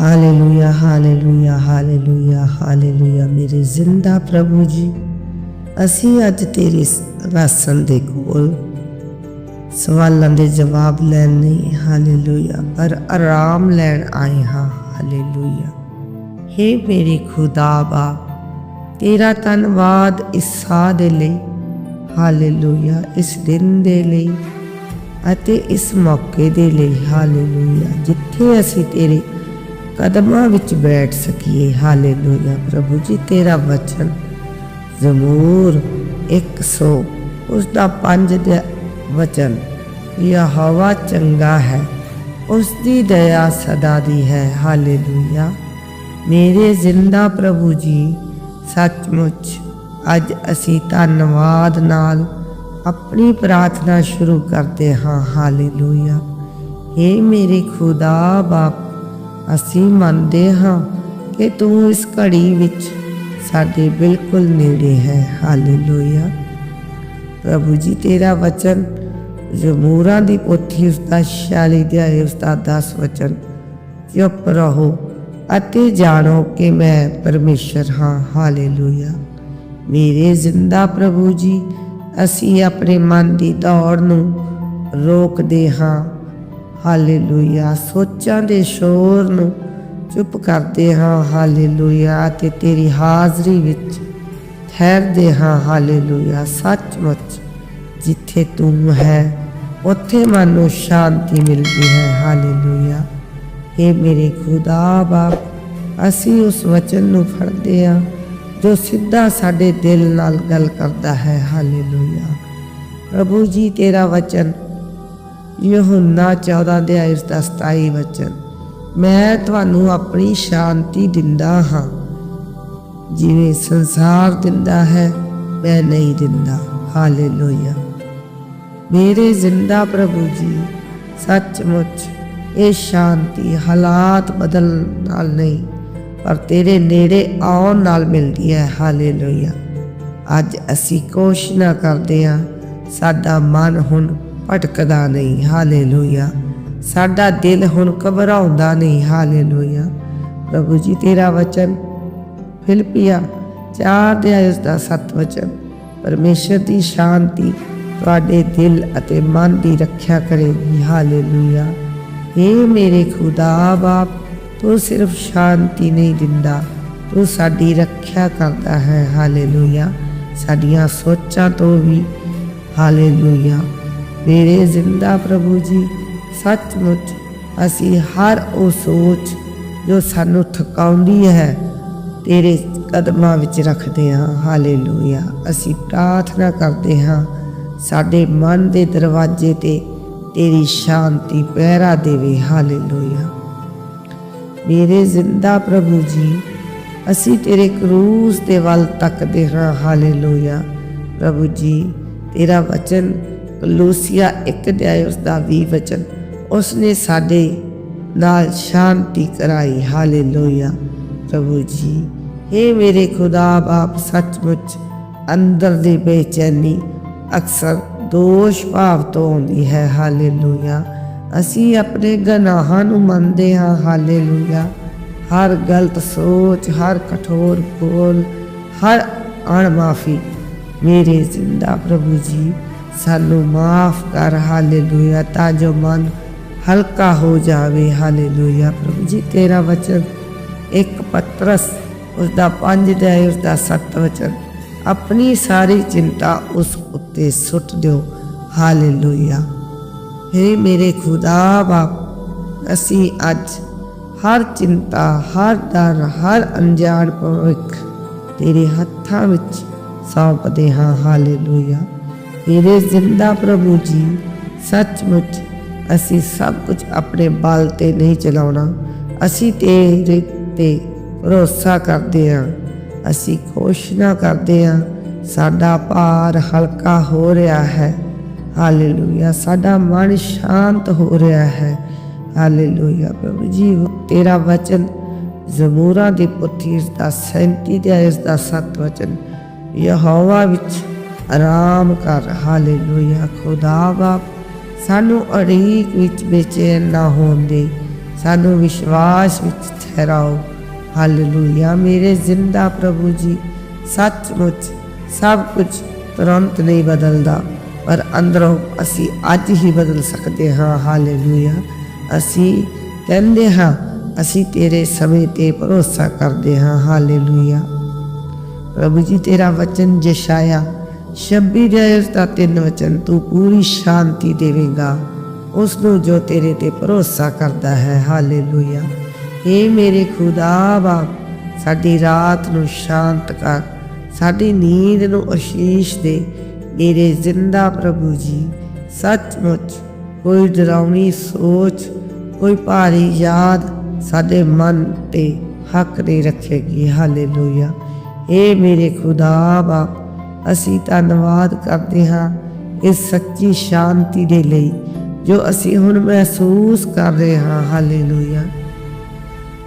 Hallelujah hallelujah hallelujah hallelujah ਮੇਰੇ ਜ਼ਿੰਦਾ ਪ੍ਰਭੂ ਜੀ, ਅਸੀਂ ਅੱਜ ਤੇਰੇ ਰਾਸਨ ਦੇ ਕੋਲ ਸਵਾਲਾਂ ਦੇ ਜਵਾਬ ਲੈਣ ਨਹੀਂ ਹਾਲੇਲੂਇਆ ਪਰ ਆਰਾਮ ਲੈਣ ਆਏ ਹਾਂ ਹਾਲੇਲੂਇਆ हे ਮੇਰੇ ਖੁਦਾ ਬਾ, ਤੇਰਾ ਧੰਨਵਾਦ ਇਸ ਸਾਹ ਦੇ ਲਈ ਹਾਲੇਲੂਇਆ ਇਸ ਦਿਨ ਦੇ ਲਈ ਅਤੇ ਇਸ ਮੌਕੇ ਦੇ ਲਈ ਹਾਲੇਲੂਇਆ ਜਿੱਥੇ ਅਸੀਂ ਤੇਰੇ ਕਦਮਾਂ ਵਿੱਚ ਬੈਠ ਸਕੀਏ। ਹਾਲੇਲੂਇਆ। ਪ੍ਰਭੂ ਜੀ, ਤੇਰਾ ਵਚਨ ਜ਼ਮੂਰ 100 ਉਸ ਦਾ ਪੰਜ ਦਾ ਵਚਨ, ਯਹੋਵਾ ਚੰਗਾ ਹੈ। ਉਸ ਦੀ ਦਇਆ ਸਦਾ ਦੀ ਹੈ। ਹਾਲੇਲੂਇਆ। ਮੇਰੇ ਜ਼ਿੰਦਾ ਪ੍ਰਭੂ ਜੀ, ਸੱਚਮੁੱਚ ਅੱਜ ਅਸੀਂ ਧੰਨਵਾਦ ਨਾਲ ਆਪਣੀ ਪ੍ਰਾਰਥਨਾ ਸ਼ੁਰੂ ਕਰਦੇ ਹਾਂ। ਹਾਲੇਲੂਇਆ। ਏ ਮੇਰੇ ਖੁਦਾ, ਬਾਪ ਅਸੀਂ ਮੰਨਦੇ ਹਾਂ ਕਿ ਤੂੰ ਇਸ ਘੜੀ ਵਿੱਚ ਸਾਡੇ ਬਿਲਕੁਲ ਨੇੜੇ ਹੈ। ਹਾਲੇਲੂਇਆ। ਪ੍ਰਭੂ ਜੀ, ਤੇਰਾ ਵਚਨ ਜ਼ਮੂਰਾਂ ਦੀ ਪੋਥੀ ਉਸ ਦਾ 46 ਅਧਿਆਇ ਉਸ ਦਾ 10 ਵਚਨ, ਚੁੱਪ ਰਹੋ ਅਤੇ ਜਾਣੋ ਕਿ ਮੈਂ ਪਰਮੇਸ਼ਰ ਹਾਂ। ਹਾਲੇਲੂਇਆ। ਮੇਰੇ ਜ਼ਿੰਦਾ ਪ੍ਰਭੂ ਜੀ, ਅਸੀਂ ਆਪਣੇ ਮਨ ਦੀ ਦੌੜ ਨੂੰ ਰੋਕਦੇ ਹਾਂ। ਹਾਲੇਲੂਇਆ। ਸੋਚਾਂ ਦੇ ਸ਼ੋਰ ਨੂੰ ਚੁੱਪ ਕਰਦੇ ਹਾਂ, ਹਾਲੇਲੂਇਆ ਤੇ ਤੇਰੀ ਹਾਜ਼ਰੀ ਵਿੱਚ ਠਹਿਰਦੇ ਹਾਂ, ਹਾਲੇਲੂਇਆ। ਸੱਚਮੁੱਚ ਜਿੱਥੇ ਤੂੰ ਹੈ, ਉੱਥੇ ਮਨ ਨੂੰ ਸ਼ਾਂਤੀ ਮਿਲਦੀ ਹੈ, ਹਾਲੇਲੂਇਆ। ਏ ਮੇਰੇ ਖੁਦਾ ਬਾਪ, ਅਸੀਂ ਉਸ ਵਚਨ ਨੂੰ ਫੜਦੇ ਹਾਂ, ਜੋ ਸਿੱਧਾ ਸਾਡੇ ਦਿਲ ਨਾਲ ਗੱਲ ਕਰਦਾ ਹੈ, ਹਾਲੇਲੂਇਆ। ਪ੍ਰਭੂ ਜੀ, ਤੇਰਾ ਵਚਨ ਯਹੋਨਾ 14 ਦੇ ਆਇਸ ਦਾ 27 ਵਚਨ, ਮੈਂ ਤੁਹਾਨੂੰ ਆਪਣੀ ਸ਼ਾਂਤੀ ਦਿੰਦਾ ਹਾਂ। ਜਿਵੇਂ ਸੰਸਾਰ ਦਿੰਦਾ ਹੈ, ਮੈਂ ਨਹੀਂ ਦਿੰਦਾ। ਹਾਲੇਲੂਇਆ। ਮੇਰੇ ਜ਼ਿੰਦਾ ਪ੍ਰਭੂ ਜੀ, ਸੱਚਮੁੱਚ ਇਹ ਸ਼ਾਂਤੀ ਹਾਲਾਤ ਬਦਲਣ ਨਾਲ ਨਹੀਂ, ਪਰ ਤੇਰੇ ਨੇੜੇ ਆਉਣ ਨਾਲ ਮਿਲਦੀ ਹੈ। ਹਾਲੇਲੂਇਆ। ਅੱਜ ਅਸੀਂ ਕੋਸ਼ਿਸ਼ ਨਾ ਕਰਦੇ ਹਾਂ, ਸਾਡਾ ਮਨ ਹੁਣ ਭਟਕਦਾ ਨਹੀਂ, ਹਾਲੇਲੂਇਆ। ਸਾਡਾ ਦਿਲ ਹੁਣ ਘਬਰਾਉਂਦਾ ਨਹੀਂ, ਹਾਲੇਲੂਇਆ। ਪ੍ਰਭੂ ਜੀ, ਤੇਰਾ ਵਚਨ ਫਿਲਪੀਆ ਚਾਰ ਦੇ ਆਇਸ ਦਾ ਸਤ ਵਚਨ, ਪਰਮੇਸ਼ਰ ਦੀ ਸ਼ਾਂਤੀ ਤੁਹਾਡੇ ਦਿਲ ਅਤੇ ਮਨ ਦੀ ਰੱਖਿਆ ਕਰੇਗੀ, ਹਾਲੇਲੂਇਆ। ਏ ਮੇਰੇ ਖੁਦਾ ਬਾਪ ਤੂੰ ਸਿਰਫ ਸ਼ਾਂਤੀ ਨਹੀਂ ਦਿੰਦਾ, ਤੂੰ ਸਾਡੀ ਰੱਖਿਆ ਕਰਦਾ ਹੈ, ਹਾਲੇਲੂਇਆ। ਸਾਡੀਆਂ ਸੋਚਾਂ ਤੋਂ ਵੀ, ਹਾਲੇਲੂਇਆ। ਮੇਰੇ ਜ਼ਿੰਦਾ ਪ੍ਰਭੂ ਜੀ, ਸੱਚਮੁੱਚ ਅਸੀਂ ਹਰ ਉਹ ਸੋਚ ਜੋ ਸਾਨੂੰ ਥਕਾਉਂਦੀ ਹੈ, ਤੇਰੇ ਕਦਮਾਂ ਵਿੱਚ ਰੱਖਦੇ ਹਾਂ। ਹਾਲੇਲੂਇਆ। ਅਸੀਂ ਪ੍ਰਾਰਥਨਾ ਕਰਦੇ ਹਾਂ, ਸਾਡੇ ਮਨ ਦੇ ਦਰਵਾਜ਼ੇ ਤੇ ਤੇਰੀ ਸ਼ਾਂਤੀ ਪਹਿਰਾ ਦੇਵੇ। ਹਾਲੇਲੂਇਆ। ਮੇਰੇ ਜ਼ਿੰਦਾ ਪ੍ਰਭੂ ਜੀ, ਅਸੀਂ ਤੇਰੇ ਕਰੂਸ ਦੇ ਵੱਲ ਤੱਕਦੇ ਹਾਂ। ਹਾਲੇਲੂਇਆ। ਪ੍ਰਭੂ ਜੀ, ਤੇਰਾ ਵਚਨ ਕਲੂਸੀਆ ਇੱਕ ਅਧਿਆਇ ਉਸ ਦਾ 20 ਵਚਨ। ਉਸ ਨੇ ਸਾਡੇ ਨਾਲ ਸ਼ਾਂਤੀ ਕਰਾਈ। ਹਾਲੇਲੂਇਆ। ਪ੍ਰਭੂ ਜੀ हे ਮੇਰੇ ਖੁਦਾ ਬਾਪ ਸੱਚਮੁੱਚ ਅੰਦਰ ਦੀ ਬੇਚੈਨੀ ਅਕਸਰ ਦੋਸ਼ ਭਾਵ ਤੋਂ ਆਉਂਦੀ ਹੈ। ਹਾਲੇਲੂਇਆ। ਅਸੀਂ ਆਪਣੇ ਗਨਾਹਾਂ ਨੂੰ ਮੰਨਦੇ ਹਾਂ। ਹਾਲੇਲੂਇਆ। ਹਰ ਗਲਤ ਸੋਚ, ਹਰ ਕਠੋਰ ਬੋਲ, ਹਰ ਅਣਮਾਫੀ ਮੇਰੇ ਜ਼ਿੰਦਾ। ਪ੍ਰਭੂ ਜੀ ਸਾਨੂੰ ਮਾਫ ਕਰ, ਹਾਲੇਲੂਇਆ, ਤਾਂ ਜੋ ਮਨ ਹਲਕਾ ਹੋ ਜਾਵੇ, ਹਾਲੇਲੂਇਆ। ਪ੍ਰਭੂ ਜੀ, ਤੇਰਾ ਵਚਨ ਇੱਕ ਪਤਰਸ ਉਸ ਦਾ ਪੰਜ ਦਾ ਉਸ ਦਾ ਸੱਤ ਵਚਨ। ਆਪਣੀ ਸਾਰੀ ਚਿੰਤਾ ਉਸ ਉੱਤੇ ਸੁੱਟ ਦਿਓ, ਹਾਲੇਲੂਇਆ। हे ਮੇਰੇ ਖੁਦਾ, ਬਾਪ, ਅਸੀਂ ਅੱਜ ਹਰ ਚਿੰਤਾ, ਹਰ ਡਰ, ਹਰ ਅਣਜਾਣ ਭਵਿੱਖ ਤੇਰੇ ਹੱਥਾਂ ਵਿੱਚ ਸੌਂਪਦੇ ਹਾਂ, ਹਾਲੇਲੂਇਆ। ਮੇਰੇ ਜ਼ਿੰਦਾ ਪ੍ਰਭੂ ਜੀ, ਸੱਚਮੁੱਚ ਅਸੀਂ ਸਭ ਕੁਝ ਆਪਣੇ ਬਲ ਤੇ ਨਹੀਂ ਚਲਾਉਣਾ। ਅਸੀਂ ਤੇਰੇ ਤੇ ਭਰੋਸਾ ਕਰਦੇ ਹਾਂ। ਅਸੀਂ ਕੋਸ਼ਿਸ਼ਾਂ ਕਰਦੇ ਹਾਂ। ਸਾਡਾ ਭਾਰ ਹਲਕਾ ਹੋ ਰਿਹਾ ਹੈ। ਹਾਲੇਲੂਇਆ, ਸਾਡਾ ਮਨ ਸ਼ਾਂਤ ਹੋ ਰਿਹਾ ਹੈ। ਹਾਲੇਲੂਇਆ, ਪ੍ਰਭੂ ਜੀ, ਤੇਰਾ ਵਚਨ ਜ਼ਮੂਰਾਂ ਦੀ ਪੁੱਥੀ ਇਸ ਦਾ 37 ਤੇ ਇਸ ਦਾ 7 ਵਚਨ। ਯਹੋਵਾ ਵਿੱਚ ਆਰਾਮ ਕਰ। ਹਾਲੇਲੂਇਆ। ਖੁਦਾ ਬਾਪ, ਸਾਨੂੰ ਅੜੀਕ ਵਿੱਚ ਬੇਚੈਨ ਨਾ ਹੋਣ ਦੇ। ਸਾਨੂੰ ਵਿਸ਼ਵਾਸ ਵਿੱਚ ਠਹਿਰਾਓ। ਹਾਲੇਲੂਇਆ। ਮੇਰੇ ਜ਼ਿੰਦਾ ਪ੍ਰਭੂ ਜੀ, ਸੱਚਮੁੱਚ ਸਭ ਕੁਝ ਤੁਰੰਤ ਨਹੀਂ ਬਦਲਦਾ, ਪਰ ਅੰਦਰੋਂ ਅਸੀਂ ਅੱਜ ਹੀ ਬਦਲ ਸਕਦੇ ਹਾਂ। ਹਾਲੇਲੂਇਆ। ਅਸੀਂ ਕਹਿੰਦੇ ਹਾਂ, ਅਸੀਂ ਤੇਰੇ ਸਮੇਂ ਤੇ ਭਰੋਸਾ ਕਰਦੇ ਹਾਂ। ਹਾਲੇਲੂਇਆ। ਪ੍ਰਭੂ ਜੀ, ਤੇਰਾ ਵਚਨ ਜਸ਼ਾਇਆ। 26 ਦੇ ਦਾ ਤਿੰਨ ਵਚਨ ਤੂੰ ਪੂਰੀ ਸ਼ਾਂਤੀ ਦੇਵੇਂਗਾ। ਉਸ ਨੂੰ ਜੋ ਤੇਰੇ ਤੇ ਭਰੋਸਾ ਕਰਦਾ ਹੈ, ਹਾਲੇਲੂਇਆ। ਏ ਮੇਰੇ ਖੁਦਾ ਬਾਪ ਸਾਡੀ ਰਾਤ ਨੂੰ ਸ਼ਾਂਤ ਕਰ। ਸਾਡੀ ਨੀਂਦ ਨੂੰ ਅਸ਼ੀਸ਼ ਦੇ। ਮੇਰੇ ਜ਼ਿੰਦਾ ਪ੍ਰਭੂ ਜੀ, ਸੱਚਮੁੱਚ ਕੋਈ ਡਰਾਉਣੀ ਸੋਚ, ਕੋਈ ਭਾਰੀ ਯਾਦ ਸਾਡੇ ਮਨ ਤੇ ਹੱਕ ਨਹੀਂ ਰੱਖੇਗੀ। ਹਾਲੇਲੂਇਆ। ਏ ਮੇਰੇ ਖੁਦਾ ਬਾਪ ਅਸੀਂ ਧੰਨਵਾਦ ਕਰਦੇ ਹਾਂ ਇਸ ਸੱਚੀ ਸ਼ਾਂਤੀ ਦੇ ਲਈ ਜੋ ਅਸੀਂ ਹੁਣ ਮਹਿਸੂਸ ਕਰ ਰਹੇ ਹਾਂ। ਹਾਲੇਲੂਇਆ।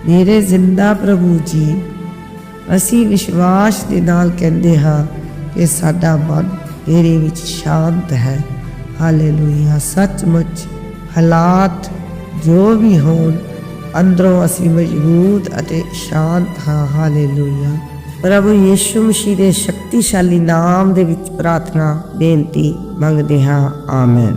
ਮੇਰੇ ਜ਼ਿੰਦਾ ਪ੍ਰਭੂ ਜੀ, ਅਸੀਂ ਵਿਸ਼ਵਾਸ ਦੇ ਨਾਲ ਕਹਿੰਦੇ ਹਾਂ ਕਿ ਸਾਡਾ ਮਨ ਤੇਰੇ ਵਿੱਚ ਸ਼ਾਂਤ ਹੈ। ਹਾਲੇਲੂਇਆ। ਸੱਚਮੁੱਚ ਹਾਲਾਤ ਜੋ ਵੀ ਹੋਣ, ਅੰਦਰੋਂ ਅਸੀਂ ਮਜ਼ਬੂਤ ਅਤੇ ਸ਼ਾਂਤ ਹਾਂ। ਹਾਲੇਲੂਇਆ। ਪ੍ਰਭੂ ਯੀਸ਼ੂ ਮਸੀਹ ਦੇ ਸ਼ਕਤੀਸ਼ਾਲੀ ਨਾਮ ਦੇ ਵਿੱਚ ਪ੍ਰਾਰਥਨਾ ਬੇਨਤੀ ਮੰਗਦੇ ਹਾਂ ਆਮੇਨ।